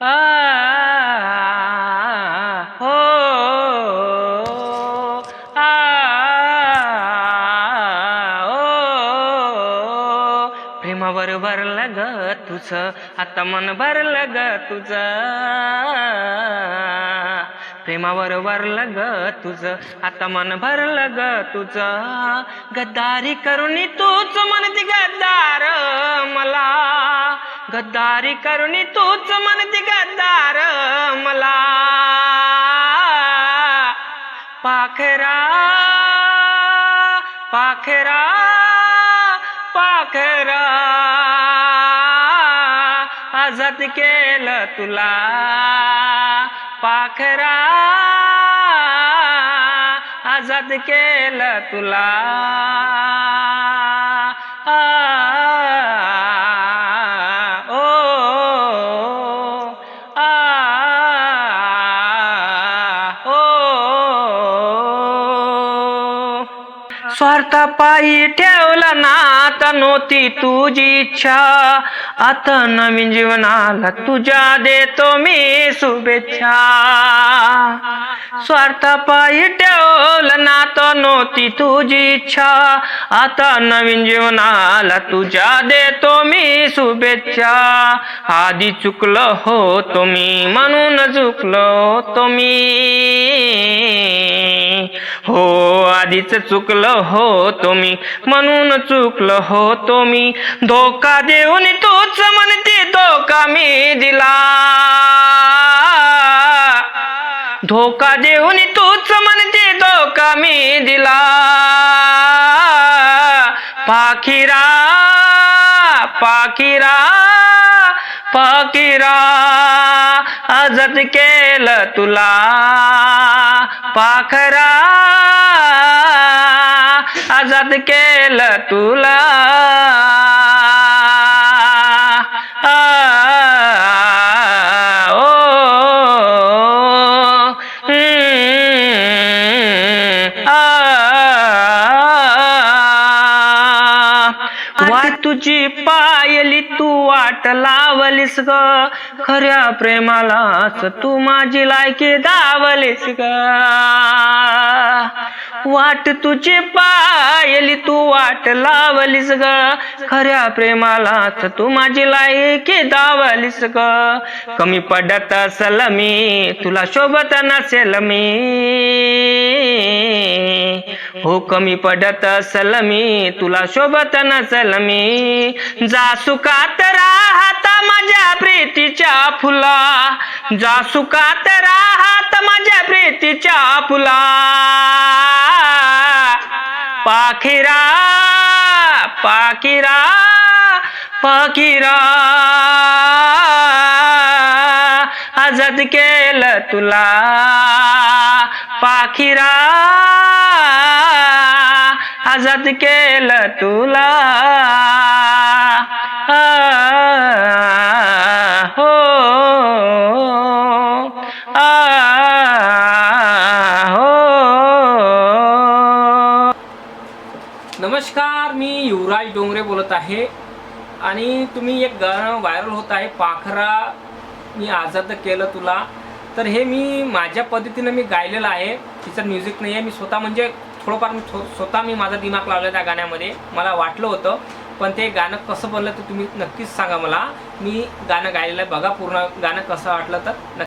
आ हो आ ओ. प्रेमावर भरलं ग तुझं आता मन भरलं ग तुझं. प्रेमावर भरलं ग तुझं आता मन भरलं ग तुझं. गद्दारी करून तूच म्हणते गद्दार मला. गद्दारी करुणी तूच म्हणते गद्दार मला. पाखरा पाखरा पाखरा. आजाद केलं तुला. पाखरा आजाद केलं तुला. स्वार्थ पायी ठेवला ना नव्हती तुझी इच्छा. आता नवीन जीवनाला तुझ्या देतो मी शुभेच्छा. स्वार्थ पायी ना तर नव्हती तुझी इच्छा. आता नवीन जीवनाला तुझ्या देतो मी शुभेच्छा. आधी चुकलो हो तुम्ही म्हणून चुकलो तुम्ही हो आधीच चुकलं हो तुम्ही म्हणून चुकलं हो तुम्ही. धोका देऊन तूच म्हणते धोका मी दिला. धोका देऊन तूच म्हणते धोका मी दिला. पाखिरा पाखिरा पाखिरा. जत केलं तुला पाखरा. आजाद केलं तुला. वाट तुझी पायली तू वाट लावलीस ग. खऱ्या प्रेमालाच तू माझी लायकी दावलीस ग. वाट तुझी पायली तू वाट लावलीस ग. खऱ्या प्रेमालाच तू माझी लायकी दावलीस ग. कमी पडत असल मी तुला शोभत नसेल मी. हो कमी पडत असल मी तुला शोभत नसल मी. जा सुखात राहत माझ्या प्रीतीच्या फुला. जा सुखात राहत माझ्या प्रीतीच्या फुला. पाखिरा पाखिरा पाखिरा. आजाद केलं तुला पाखिरा. आजाद केलं तुला. हो. हो. नमस्कार मी युवराज डोंगरे बोलत आहे. आणि तुम्ही एक गाणं व्हायरल होत आहे पाखरा. मी आझाद केलं तुला. तर हे मी माझ्या पद्धतीनं मी गायलेलं आहे. तिचं म्युझिक नाही आहे मी स्वतः म्हणजे थोडंफार मी थो स्वतः मी माझा दिमाग लावला त्या गाण्यामध्ये. मला वाटलं होतं पण ते गाणं कसं बनलं तर तुम्ही नक्कीच सांगा मला. मी गाणं गायलेलं आहे. बघा पूर्ण गाणं कसं वाटलं तर. नक्की